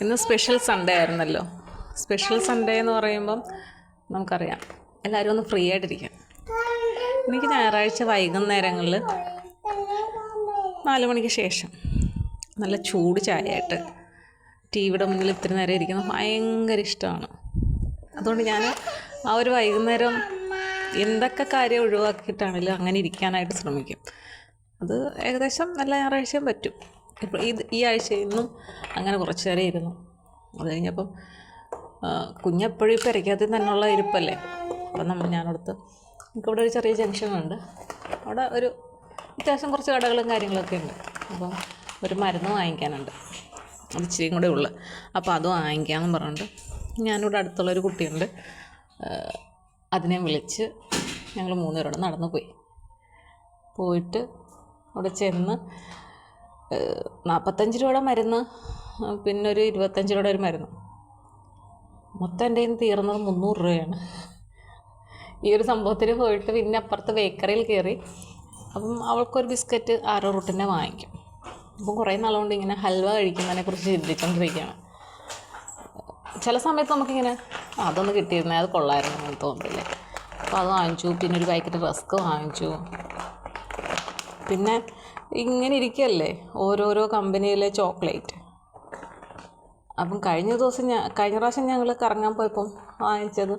ഇന്ന് special Sunday ആയിരുന്നല്ലോ. Special Sunday എന്ന് പറയുമ്പം നമുക്കറിയാം. എല്ലാവരും ഒന്ന് ഫ്രീ ആയിട്ടിരിക്കാം. എനിക്ക് ഞായറാഴ്ച വൈകുന്നേരങ്ങളിൽ നാല് മണിക്ക് ശേഷം നല്ല ചൂട് ചായയായിട്ട് ടി വിയുടെ മുന്നിൽ ഇത്തിരി നേരം ഇരിക്കുന്നത് ഭയങ്കര ഇഷ്ടമാണ്. അതുകൊണ്ട് ഞാൻ ആ ഒരു വൈകുന്നേരം എന്തൊക്കെ കാര്യം ഒഴിവാക്കിയിട്ടാണെങ്കിലും അങ്ങനെ ഇരിക്കാനായിട്ട് ശ്രമിക്കും. അത് ഏകദേശം നല്ല ഞായറാഴ്ചയും പറ്റും. ഇത് ഈ ആഴ്ച അങ്ങനെ കുറച്ച് നേരം ഇരുന്നു. അത് കഴിഞ്ഞപ്പം കുഞ്ഞെപ്പോഴും ഇപ്പോൾ ഇരയ്ക്കകത്ത് തന്നെയുള്ള ഇരിപ്പല്ലേ? അപ്പം നമ്മൾ ഞാനടുത്ത് എനിക്കവിടെ ഒരു ചെറിയ ജംഗ്ഷനുണ്ട്. അവിടെ ഒരു അത്യാവശ്യം കുറച്ച് കടകളും കാര്യങ്ങളൊക്കെ ഉണ്ട്. അപ്പം ഒരു മരുന്ന് വാങ്ങിക്കാനുണ്ട്. അത് ഇച്ചിരിയും കൂടെ ഉള്ളു. അപ്പോൾ അത് വാങ്ങിക്കാമെന്ന് പറഞ്ഞിട്ട് ഞാനിവിടെ അടുത്തുള്ളൊരു കുട്ടിയുണ്ട്. അതിനെ വിളിച്ച് ഞങ്ങൾ മൂന്നുപേരോടെ നടന്നു പോയി. പോയിട്ട് അവിടെ ചെന്ന് നാൽപ്പത്തഞ്ച് രൂപയുടെ മരുന്ന് പിന്നെ ഒരു ഇരുപത്തഞ്ച് രൂപയുടെ ഒരു മരുന്ന്. മൊത്തം എന്റെ കയ്യിൽ നിന്ന് തീർന്നത് മുന്നൂറ് രൂപയാണ്. ഈ ഒരു സംഭവത്തിന് പോയിട്ട് പിന്നെ അപ്പുറത്ത് ബേക്കറിയിൽ കയറി. അപ്പം അവൾക്കൊരു ബിസ്ക്കറ്റ് ആരോ റൂട്ടിനെ വാങ്ങിക്കും. അപ്പം കുറേ നാളുകൊണ്ട് ഇങ്ങനെ ഹൽവ കഴിക്കുന്നതിനെ കുറിച്ച് ചിന്തിച്ചുകൊണ്ടിരിക്കുകയാണ് ചില സമയത്ത് നമുക്കിങ്ങനെ "ആ, അതൊന്ന് കിട്ടിയിരുന്നേ അത് കൊള്ളായിരുന്നു എന്ന് തോന്നില്ലേ അപ്പോൾ അത് വാങ്ങിച്ചു പിന്നെ ഒരു പാക്കറ്റ് റസ്ക് വാങ്ങിച്ചു. പിന്നെ ഇങ്ങനെ ഇരിക്കല്ലേ? ഓരോരോ കമ്പനിയിലെ ചോക്ലേറ്റ്. അപ്പം കഴിഞ്ഞ ദിവസം ഞാൻ കഴിഞ്ഞ പ്രാവശ്യം ഞങ്ങൾ കറങ്ങാൻ പോയപ്പം വാങ്ങിച്ചത്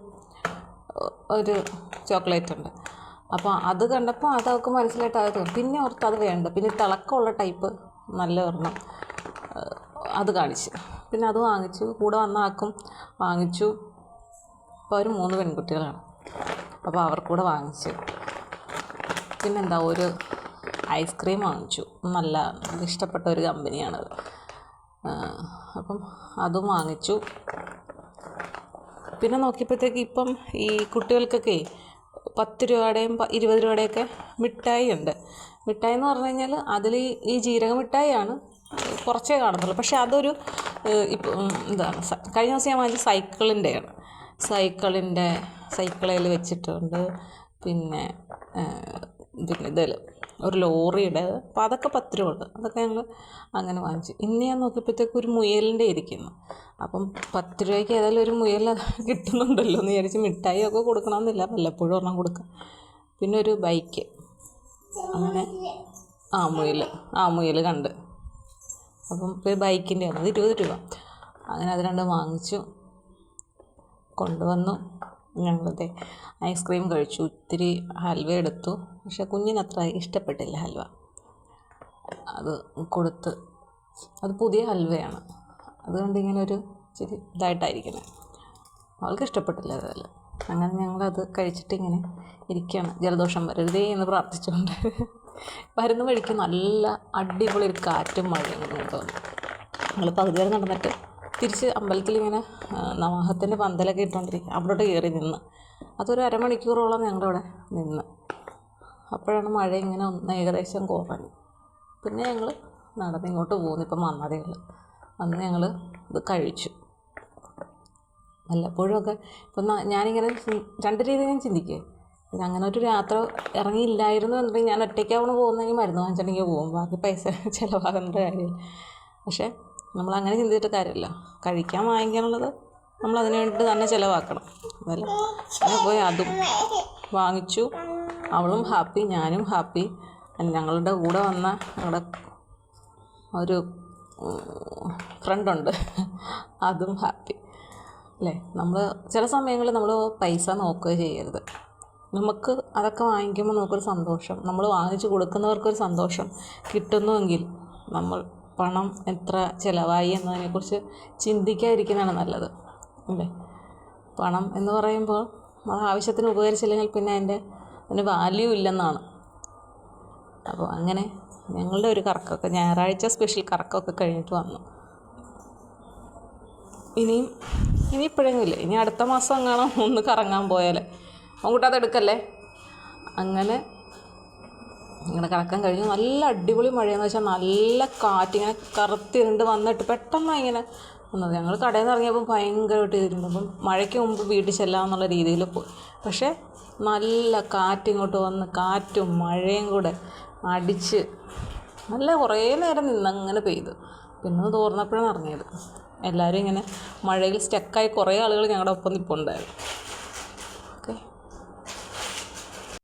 ഒരു ചോക്ലേറ്റ് ഉണ്ട് അപ്പോൾ അത് കണ്ടപ്പോൾ അത് അവൾക്ക് മനസ്സിലായിട്ട് അത് പിന്നെ ഓർത്ത് അത് വേണ്ട. പിന്നെ തിളക്കമുള്ള ടൈപ്പ് നല്ല ഒരെണ്ണം അത് കാണിച്ച്. പിന്നെ അത് വാങ്ങിച്ചു. കൂടെ വന്ന ആക്കും വാങ്ങിച്ചു. അപ്പോൾ അവർ മൂന്ന് പെൺകുട്ടികളാണ്. അപ്പോൾ അവർക്കൂടെ വാങ്ങിച്ചു. പിന്നെന്താ ഒരു ഐസ്ക്രീം വാങ്ങിച്ചു. നല്ല ഇഷ്ടപ്പെട്ട ഒരു കമ്പനിയാണത്. അപ്പം അതും വാങ്ങിച്ചു. പിന്നെ നോക്കിയപ്പോഴത്തേക്ക് ഇപ്പം ഈ കുട്ടികൾക്കൊക്കെ പത്ത് രൂപയുടെയും ഇരുപത് രൂപയുടെയൊക്കെ മിഠായി ഉണ്ട് മിഠായി എന്ന് പറഞ്ഞു കഴിഞ്ഞാൽ അതിൽ ഈ ജീരക മിഠായിയാണ് കുറച്ചേ കാണത്തുള്ളൂ. പക്ഷേ അതൊരു ഇപ്പം എന്താണ് കഴിഞ്ഞ ദിവസം ഞാൻ വാങ്ങിച്ച സൈക്കിളിന്റെയാണ്. സൈക്കിളിന്റെ സൈക്കിളിൽ വെച്ചിട്ടുണ്ട്. പിന്നെ പിന്നെ ഇതിൽ ഒരു ലോറിയുടെ അപ്പോൾ അതൊക്കെ പത്ത് രൂപ ഉണ്ട് അതൊക്കെ ഞങ്ങൾ അങ്ങനെ വാങ്ങിച്ചു. ഇന്ന് ഞാൻ നോക്കിയപ്പോഴത്തേക്ക് ഒരു മുയലിന്റെ ഇരിക്കുന്നു. അപ്പം പത്ത് രൂപയ്ക്ക് ഏതായാലും ഒരു മുയൽ കിട്ടുന്നുണ്ടല്ലോ എന്ന് വിചാരിച്ച് മിഠായി ഒക്കെ കൊടുക്കണമെന്നില്ല. വല്ലപ്പോഴും ഒരെണ്ണം കൊടുക്കാം. പിന്നെ ഒരു ബൈക്ക്. അങ്ങനെ ആ മുയൽ. ആ മുയൽ കണ്ട്. അപ്പം ഒരു ബൈക്കിന്റെ ആണ് അത് ഇരുപത് രൂപ. അങ്ങനെ അത് രണ്ടും വാങ്ങിച്ചു. കൊണ്ടുവന്നു. ഞങ്ങളതെ ഐസ്ക്രീം കഴിച്ചു ഇത്തിരി ഹൽവ എടുത്തു. പക്ഷെ കുഞ്ഞിനത്ര ഇഷ്ടപ്പെട്ടില്ല ഹൽവ. അത് കൊടുത്ത് അത് പുതിയ ഹൽവയാണ്. അതുകൊണ്ട് ഇങ്ങനെ ഒരു ഇച്ചിരി ഇതായിട്ടായിരിക്കുന്നത് അവൾക്ക് ഇഷ്ടപ്പെട്ടില്ല അതെല്ലാം അങ്ങനെ ഞങ്ങളത് കഴിച്ചിട്ട് ഇങ്ങനെ ഇരിക്കുകയാണ് ജലദോഷം വരരുതേ എന്ന് പ്രാർത്ഥിച്ചുകൊണ്ട്. വരുന്ന വഴിക്ക് നല്ല അടിപൊളി ഒരു കാറ്റും മഴയും തോന്നുന്നു. തോന്നി ഞങ്ങൾ പകുതി വരെ നടന്നിട്ട് തിരിച്ച് അമ്പലത്തിൽ ഇങ്ങനെ നവാഹത്തിന്റെ പന്തലൊക്കെ ഇട്ടുകൊണ്ടിരിക്കുക അവിടോട്ട് കയറി നിന്ന്. അതൊരു അരമണിക്കൂറോളം ഞങ്ങളുടെ അവിടെ നിന്ന്. അപ്പോഴാണ് മഴ ഇങ്ങനെ ഒന്ന് ഏകദേശം കുറഞ്ഞു. പിന്നെ ഞങ്ങൾ നടന്ന് ഇങ്ങോട്ട് പോകുന്നു ഇപ്പം വന്നതേ അന്ന് ഞങ്ങൾ ഇത് കഴിച്ചു. വല്ലപ്പോഴുമൊക്കെ ഇപ്പം ഞാനിങ്ങനെ രണ്ട് രീതിയിൽ ഞാൻ ചിന്തിക്കുക പിന്നെ അങ്ങനെ ഒരു യാത്ര ഇറങ്ങിയില്ലായിരുന്നു എന്നുണ്ടെങ്കിൽ ഞാൻ ഒറ്റയ്ക്കാവണം പോകുന്നെങ്കിൽ മരുന്ന് വാങ്ങിച്ചിട്ടുണ്ടെങ്കിൽ പോകും. ബാക്കി പൈസ ചിലവാകുന്ന കാര്യമില്ല. പക്ഷേ നമ്മൾ അങ്ങനെ ചിന്തിച്ചിട്ട് കാര്യമില്ല. കഴിക്കാൻ വാങ്ങിക്കാനുള്ളത് നമ്മൾ അതിന് വേണ്ടിയിട്ട് തന്നെ ചിലവാക്കണം. അതല്ല അങ്ങനെ പോയി അതും വാങ്ങിച്ചു. അവളും ഹാപ്പി ഞാനും ഹാപ്പി. ഞങ്ങളുടെ കൂടെ വന്ന ഞങ്ങളുടെ ഒരു ഫ്രണ്ടുണ്ട്. അതും ഹാപ്പി. അല്ലേ? നമ്മൾ ചില സമയങ്ങളിൽ നമ്മൾ പൈസ നോക്കുക ചെയ്യരുത്. നമുക്ക് അതൊക്കെ വാങ്ങിക്കുമ്പോൾ നമുക്കൊരു സന്തോഷം. നമ്മൾ വാങ്ങിച്ചു കൊടുക്കുന്നവർക്കൊരു സന്തോഷം കിട്ടുന്നുവെങ്കിൽ നമ്മൾ പണം എത്ര ചിലവായി എന്നതിനെക്കുറിച്ച് ചിന്തിക്കാതിരിക്കുന്നതാണ് നല്ലത് അല്ലേ? പണം എന്ന് പറയുമ്പോൾ അത് ആവശ്യത്തിന് ഉപകരിച്ചില്ലെങ്കിൽ പിന്നെ അതിന്റെ അതിന് വാല്യൂ ഇല്ലെന്നാണ്. അപ്പോൾ അങ്ങനെ ഞങ്ങളുടെ ഒരു കറക്കമൊക്കെ ഞായറാഴ്ച സ്പെഷ്യൽ കറക്കമൊക്കെ കഴിഞ്ഞിട്ട് വന്നു. ഇനിയും ഇനി ഇപ്പോഴെങ്കിലും ഇനി അടുത്ത മാസം അങ്ങനെ ഒന്ന് കറങ്ങാൻ പോയാലേ. അങ്ങോട്ട് അതെടുക്കല്ലേ അങ്ങനെ ഇങ്ങനെ കറക്കം കഴിഞ്ഞു. നല്ല അടിപൊളി മഴയെന്ന് വെച്ചാൽ നല്ല കാറ്റ് ഇങ്ങനെ കറുത്തിരുണ്ട് വന്നിട്ട് പെട്ടെന്ന് ഇങ്ങനെ വന്നത്. ഞങ്ങൾ കടയിൽ നിന്ന് ഇറങ്ങിയപ്പോൾ ഭയങ്കരമായിട്ട് ഇതിരുന്നു അപ്പം മഴയ്ക്ക് മുമ്പ് വീട്ടിൽ ചെല്ലാമെന്നുള്ള രീതിയിൽ പോയി. പക്ഷേ നല്ല കാറ്റ് ഇങ്ങോട്ട് വന്ന് കാറ്റും മഴയും കൂടെ അടിച്ച് നല്ല കുറേ നേരം നിന്നങ്ങനെ പെയ്തു. പിന്നെ തോർന്നപ്പോഴാണ് ഇറങ്ങിയത്. എല്ലാവരും ഇങ്ങനെ മഴയിൽ സ്റ്റക്കായി കുറേ ആളുകൾ ഞങ്ങളുടെ ഒപ്പം നിൽപ്പുണ്ടായിരുന്നു